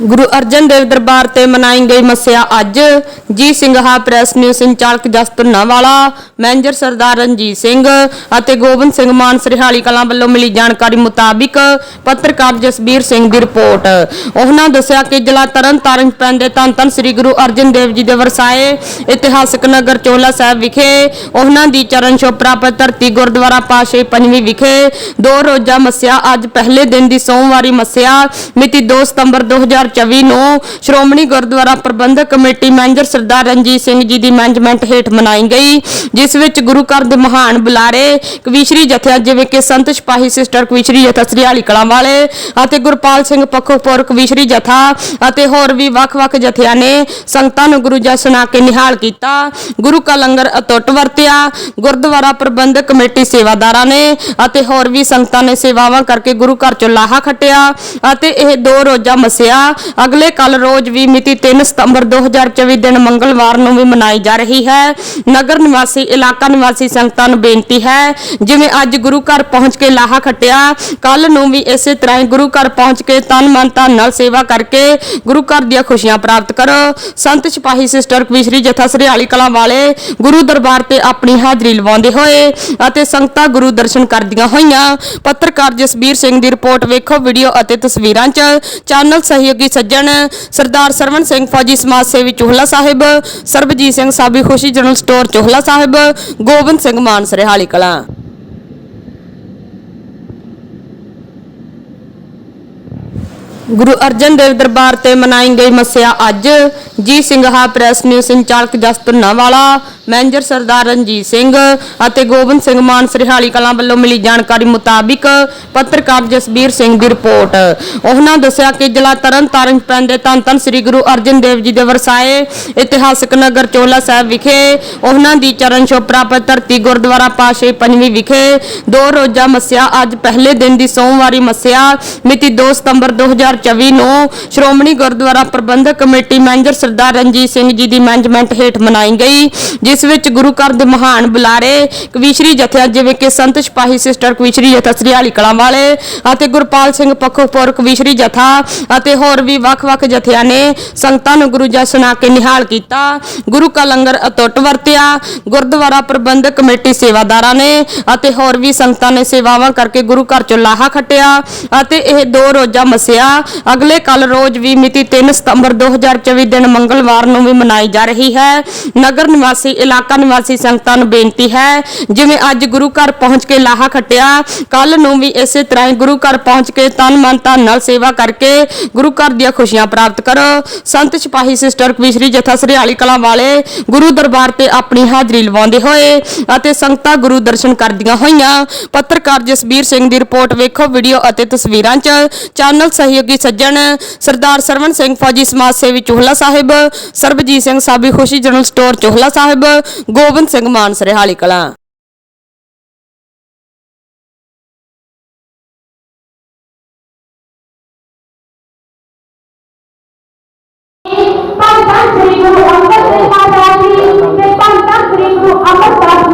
ਗੁਰੂ ਅਰਜਨ ਦੇਵ ਦਰਬਾਰ ਤੇ ਮਨਾਈ ਗਈ ਮੱਸਿਆ ਅੱਜ। ਜੀ ਸਿੰਘਾ ਪ੍ਰੈਸ ਨਿਊਜ਼ ਸੰਚਾਲਕ ਜਸਪੁਰ ਮੈਨੇਜਰ ਸਰਦਾਰ ਰਣਜੀਤ ਸਿੰਘ ਅਤੇ ਗੋਬਿੰਦ ਸਿੰਘ ਮਾਨ ਸਰਿਹਾਲੀ ਕਲਾਂ ਵੱਲੋਂ ਮਿਲੀ ਜਾਣਕਾਰੀ ਮੁਤਾਬਿਕ ਪੱਤਰਕਾਰ ਜਸਬੀਰ ਸਿੰਘ ਦੀ ਰਿਪੋਰਟ। ਉਹਨਾਂ ਦੱਸਿਆ ਕਿ ਜ਼ਿਲ੍ਹਾ ਤਰਨਤਾਰਨ 'ਚ ਪੈਂਦੇ ਧੰਨ ਧੰਨ ਸ੍ਰੀ ਗੁਰੂ ਅਰਜਨ ਦੇਵ ਜੀ ਦੇ ਵਰਸਾਏ ਇਤਿਹਾਸਕ ਨਗਰ ਚੋਲਾ ਸਾਹਿਬ ਵਿਖੇ, ਉਹਨਾਂ ਦੀ ਚਰਨ ਛੋਹ ਪ੍ਰਾਪਤ ਧਰਤੀ ਗੁਰਦੁਆਰਾ ਪਾਸ਼ੇ ਪੰਜਵੀਂ ਵਿਖੇ ਦੋ ਰੋਜ਼ਾ ਮੱਸਿਆ, ਅੱਜ ਪਹਿਲੇ ਦਿਨ ਦੀ ਸੋਮਵਾਰੀ ਮੱਸਿਆ, ਮਿਤੀ 2 ਸਤੰਬਰ 2024 ਨੂੰ ਸ਼੍ਰੋਮਣੀ ਗੁਰਦੁਆਰਾ ਪ੍ਰਬੰਧਕ ਕਮੇਟੀ ਮੈਨੇਜਰ ਸਰਦਾਰ ਰਣਜੀਤ ਸਿੰਘ ਜੀ ਦੀ ਮੈਨੇਜਮੈਂਟ ਹੇਠ ਮਨਾਈ ਗਈ, ਜਿਸ ਵਿੱਚ ਗੁਰੂ ਘਰ ਦੇ ਮਹਾਨ ਬੁਲਾਰੇ ਕਵੀਸ਼ਰੀ ਜਥਿਆ ਜਿਵੇਂ ਕਿ ਸੰਤ ਸਿਪਾਹੀ ਸਿਸਟਰ ਕਵੀਸ਼ਰੀ ਜਥਾ ਸ੍ਰੀ ਕਲਾਂ ਵਾਲੇ ਅਤੇ ਗੁਰਪਾਲ ਸਿੰਘ ਪੱਖੋਪੁਰ ਕਵੀਸ਼ਰੀ ਜਥਾ ਅਤੇ ਹੋਰ ਵੀ ਵੱਖ-ਵੱਖ ਜਥਿਆਂ ਨੇ ਸੰਗਤਾਂ ਨੂੰ ਗੁਰੂ ਜਸ ਸੁਣਾ ਕੇ ਨਿਹਾਲ ਕੀਤਾ। ਗੁਰੂ ਕਾ ਲੰਗਰ ਅਟੁੱਟ ਵਰਤਿਆ, ਗੁਰਦੁਆਰਾ ਪ੍ਰਬੰਧਕ ਕਮੇਟੀ ਸੇਵਾਦਾਰਾਂ ਨੇ ਅਤੇ ਹੋਰ ਵੀ ਸੰਗਤਾਂ ਨੇ ਸੇਵਾਵਾਂ ਕਰਕੇ ਗੁਰੂ ਘਰ ਚੋਂ ਲਾਹਾ ਖੱਟਿਆ ਅਤੇ ਇਹ ਦੋ ਰੋਜ਼ਾ ਮੱਸਿਆ ਅਗਲੇ ਕੱਲ ਰੋਜ਼ ਵੀ ਮਿਤੀ 3 ਸਤੰਬਰ 2024 ਦਿਨ ਮੰਗਲਵਾਰ ਨੂੰ ਵੀ ਮਨਾਈ ਜਾ ਰਹੀ ਹੈ। ਨਗਰ ਨਿਵਾਸੀ, ਇਲਾਕਾ ਨਿਵਾਸੀ ਸੰਗਤਾਂ ਨੂੰ ਬੇਨਤੀ ਹੈ, ਜਿਵੇਂ ਅੱਜ ਗੁਰੂ ਘਰ ਪਹੁੰਚ ਕੇ ਲਾਹਾ ਖੱਟਿਆ, ਕੱਲ ਨੂੰ ਵੀ ਇਸੇ ਤਰ੍ਹਾਂ ਹੀ ਗੁਰੂ ਘਰ ਪਹੁੰਚ ਕੇ ਤਨ ਮਨ ਧਨ ਨਾਲ ਸੇਵਾ ਕਰਕੇ ਗੁਰੂ ਘਰ ਦੀਆਂ ਖੁਸ਼ੀਆਂ ਪ੍ਰਾਪਤ ਕਰੋ। ਸੰਤ ਸਿਪਾਹੀ ਸਿਸਟਰ ਕਵੀਸ਼ਰੀ ਜਥਾ ਸਰਿਆਲੀ ਕਲਾਂ ਵਾਲੇ ਗੁਰੂ ਦਰਬਾਰ ਤੇ ਆਪਣੀ ਹਾਜ਼ਰੀ ਲਵਾਉਂਦੇ ਹੋਏ ਅਤੇ ਸੰਗਤਾਂ ਗੁਰੂ ਦਰਸ਼ਨ ਕਰਦੀਆਂ ਹੋਈਆਂ। ਪੱਤਰਕਾਰ ਜਸਬੀਰ ਸਿੰਘ ਦੀ ਰਿਪੋਰਟ ਵੇਖੋ, ਵੀਡੀਓ ਅਤੇ ਤਸਵੀਰਾਂ 'ਚ ਚੈਨਲ ਸਹਿਯੋਗੀ ਸੱਜਣ ਸਰਦਾਰ ਸਰਵਣ ਸਿੰਘ ਫੌਜੀ ਸਮਾਜ ਸੇਵੀ ਚੋਹਲਾ ਸਾਹਿਬ, ਸਰਬਜੀਤ ਸਿੰਘ ਸਾਬੀ ਖੁਸ਼ੀ ਜਨਰਲ ਸਟੋਰ ਚੋਹਲਾ ਸਾਹਿਬ, ਗੋਬਿੰਦ ਸਿੰਘ ਮਾਨ ਸਰਿਆਲੀ ਕਲਾਂ। ਗੁਰੂ ਅਰਜਨ ਦੇਵ ਦਰਬਾਰ ਤੇ ਮਨਾਈ ਗਈ ਮੱਸਿਆ ਅੱਜ। ਜੀ ਸਿੰਘਾ ਪ੍ਰੈਸ ਨਿਊਜ਼ ਸੰਚਾਲਕ ਜਸਪੁਰ ਵਾਲਾ ਮੈਨੇਜਰ ਸਰਦਾਰ ਰਣਜੀਤ ਸਿੰਘ ਅਤੇ ਗੋਬਿੰਦ ਸਿੰਘ ਮਾਨ ਸਰਿਹਾਲੀ ਕਲਾਂ ਵੱਲੋਂ ਮਿਲੀ ਜਾਣਕਾਰੀ ਮੁਤਾਬਿਕ ਪੱਤਰਕਾਰ ਜਸਬੀਰ ਸਿੰਘ ਦੀ ਰਿਪੋਰਟ। ਉਹਨਾਂ ਦੱਸਿਆ ਕਿ ਜ਼ਿਲ੍ਹਾ ਤਰਨਤਾਰਨ 'ਚ ਪੈਂਦੇ ਧੰਨ ਧੰਨ ਸ੍ਰੀ ਗੁਰੂ ਅਰਜਨ ਦੇਵ ਜੀ ਦੇ ਵਰਸਾਏ ਇਤਿਹਾਸਕ ਨਗਰ ਚੋਲਾ ਸਾਹਿਬ ਵਿਖੇ, ਉਹਨਾਂ ਦੀ ਚਰਨ ਛੋਹ ਪ੍ਰਾਪਤ ਧਰਤੀ ਗੁਰਦੁਆਰਾ ਪਾਸ਼ੇ ਪੰਜਵੀਂ ਵਿਖੇ ਦੋ ਰੋਜ਼ਾ ਮੱਸਿਆ, ਅੱਜ ਪਹਿਲੇ ਦਿਨ ਦੀ ਸੋਮਵਾਰੀ ਮੱਸਿਆ, ਮਿਤੀ 2 ਸਤੰਬਰ 2024 ਨੂੰ ਸ਼੍ਰੋਮਣੀ ਗੁਰਦੁਆਰਾ ਪ੍ਰਬੰਧਕ ਕਮੇਟੀ ਮੈਨੇਜਰ ਸਰਦਾਰ ਰਣਜੀਤ ਸਿੰਘ ਜੀ ਦੀ ਮੈਨੇਜਮੈਂਟ ਹੇਠ ਮਨਾਈ ਗਈ, ਜਿਸ ਵਿੱਚ ਗੁਰੂ ਘਰ ਦੇ ਮਹਾਨ ਬੁਲਾਰੇ ਕਵੀਸ਼ਰੀ ਜਥਿਆ ਜਿਵੇਂ ਕਿ ਸੰਤ ਸਿਪਾਹੀ ਸਿਸਟਰ ਕਵੀਸ਼ਰੀ ਜਥਾ ਸ੍ਰੀ ਕਲਾਂ ਵਾਲੇ ਅਤੇ ਗੁਰਪਾਲ ਸਿੰਘ ਪੱਖੋਪੁਰ ਕਵੀਸ਼ਰੀ ਜਥਾ ਅਤੇ ਹੋਰ ਵੀ ਵੱਖ-ਵੱਖ ਜਥਿਆਂ ਨੇ ਸੰਗਤਾਂ ਨੂੰ ਗੁਰੂ ਜਸ ਸੁਣਾ ਕੇ ਨਿਹਾਲ ਕੀਤਾ। ਗੁਰੂ ਕਾ ਲੰਗਰ ਅਟੁੱਟ ਵਰਤਿਆ, ਗੁਰਦੁਆਰਾ ਪ੍ਰਬੰਧਕ ਕਮੇਟੀ ਸੇਵਾਦਾਰਾਂ ਨੇ ਅਤੇ ਹੋਰ ਵੀ ਸੰਗਤਾਂ ਨੇ ਸੇਵਾਵਾਂ ਕਰਕੇ ਗੁਰੂ ਘਰ ਚੋਂ ਲਾਹਾ ਖੱਟਿਆ ਅਤੇ ਇਹ ਦੋ ਰੋਜ਼ਾ ਮੱਸਿਆ ਅਗਲੇ ਕੱਲ ਰੋਜ਼ ਵੀ ਮਿਤੀ 3 ਸਤੰਬਰ 2024 ਦਿਨ ਮੰਗਲਵਾਰ ਨੂੰ ਵੀ ਮਨਾਈ ਜਾ ਰਹੀ ਹੈ। ਨਗਰ ਨਿਵਾਸੀ, ਇਲਾਕਾ ਨਿਵਾਸੀ ਸੰਗਤਾਂ ਨੂੰ ਬੇਨਤੀ ਹੈ, ਜਿਵੇਂ ਅੱਜ ਗੁਰੂ ਘਰ ਪਹੁੰਚ ਕੇ ਲਾਹਾ ਖੱਟਿਆ ਕੱਲ ਨੂੰ ਵੀ ਇਸੇ ਤਰ੍ਹਾਂ ਹੀ ਗੁਰੂ ਘਰ ਪਹੁੰਚ ਕੇ ਤਨ ਮਨ ਧਨ ਨਾਲ ਸੇਵਾ ਕਰਕੇ ਗੁਰੂ ਘਰ ਦੀਆਂ ਖੁਸ਼ੀਆਂ ਪ੍ਰਾਪਤ ਕਰੋ। ਸੰਤ ਸਿਪਾਹੀ ਸਿਸਟਰ ਕਵੀਸ਼ਰੀ ਜਥਾ ਸਰਿਆਲੀ ਕਲਾਂ ਵਾਲੇ ਗੁਰੂ ਦਰਬਾਰ ਤੇ ਆਪਣੀ ਹਾਜ਼ਰੀ ਲਵਾਉਂਦੇ ਹੋਏ ਅਤੇ ਸੰਗਤਾਂ ਗੁਰੂ ਦਰਸ਼ਨ ਕਰਦੀਆਂ ਹੋਈਆਂ। ਪੱਤਰਕਾਰ ਜਸਬੀਰ ਸਿੰਘ ਦੀ ਰਿਪੋਰਟ ਵੇਖੋ, ਵੀਡੀਓ ਅਤੇ ਤਸਵੀਰਾਂ 'ਚ ਚੈਨਲ ਸਹਿਯੋਗੀ ਸੱਜਣ ਸਰਦਾਰ ਸਰਵਣ ਸਿੰਘ ਫੌਜੀ ਸਮਾਜ ਸੇਵੀ ਚੋਹਲਾ ਸਾਹਿਬ, ਸਰਬਜੀਤ ਸਿੰਘ ਸਾਬੀ ਖੁਸ਼ੀ ਜਨਰਲ ਸਟੋਰ ਚੋਹਲਾ ਸਾਹਿਬ, ਗੋਬਿੰਦ ਸਿੰਘ ਮਾਨ ਸਰਿਹਾਲੀ ਕਲਾਂ। ਧੰਨ ਧੰਨ ਸ੍ਰੀ ਗੁਰੂ ਅੰਗਦ ਦੇਵ ਜੀ ਤੇ ਧੰਨ ਸ੍ਰੀ ਗੁਰੂ ਅਮਰਦਾਸ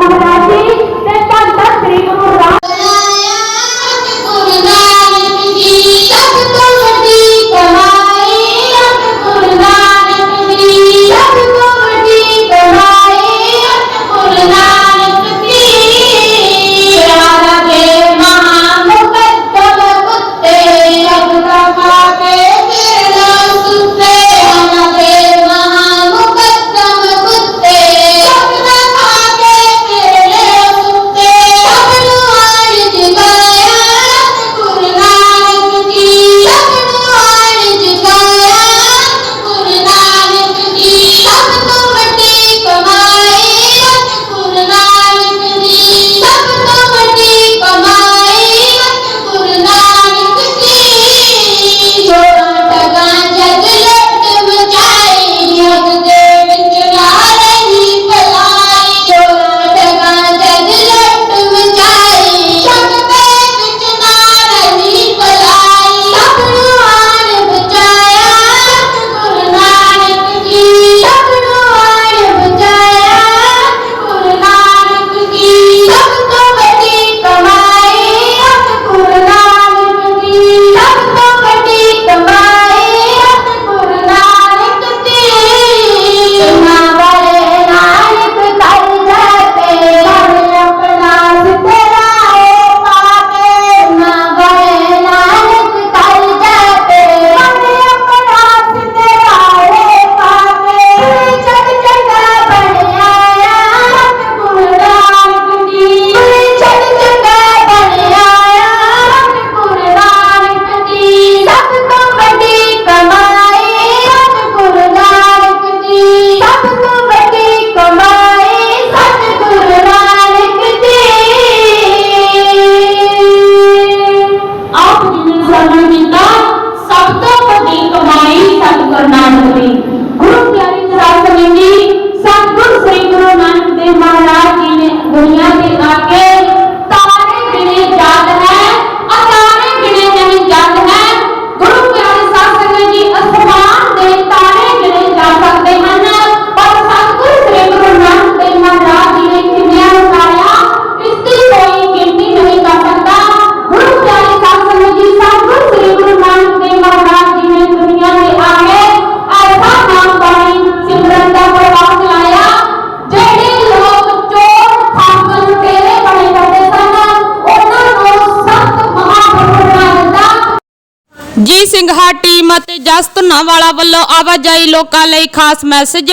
ਜੀ ਸਿੰਘਾ ਟੀਮ ਅਤੇ ਜਸ ਧੁੰਨਾਵਾਲਾ ਵੱਲੋਂ ਆਵਾਜਾਈ ਲੋਕਾਂ ਲਈ ਖਾਸ ਮੈਸੇਜ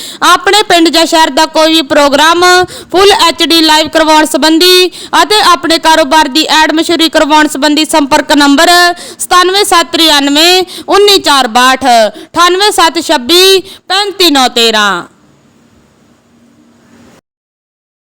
ਆਪਣੇ ਪਿੰਡ ਜਾਂ ਸ਼ਹਿਰ ਦਾ ਕੋਈ ਵੀ ਪ੍ਰੋਗਰਾਮ ਫੁੱਲ ਐਚਡੀ ਲਾਈਵ ਕਰਵਾਉਣ ਸੰਬੰਧੀ ਅਤੇ ਆਪਣੇ ਕਾਰੋਬਾਰ ਦੀ ਐਡ ਮਸ਼ਹੂਰੀ ਕਰਵਾਉਣ ਸੰਬੰਧੀ ਸੰਪਰਕ ਨੰਬਰ 9773919462 98726 35913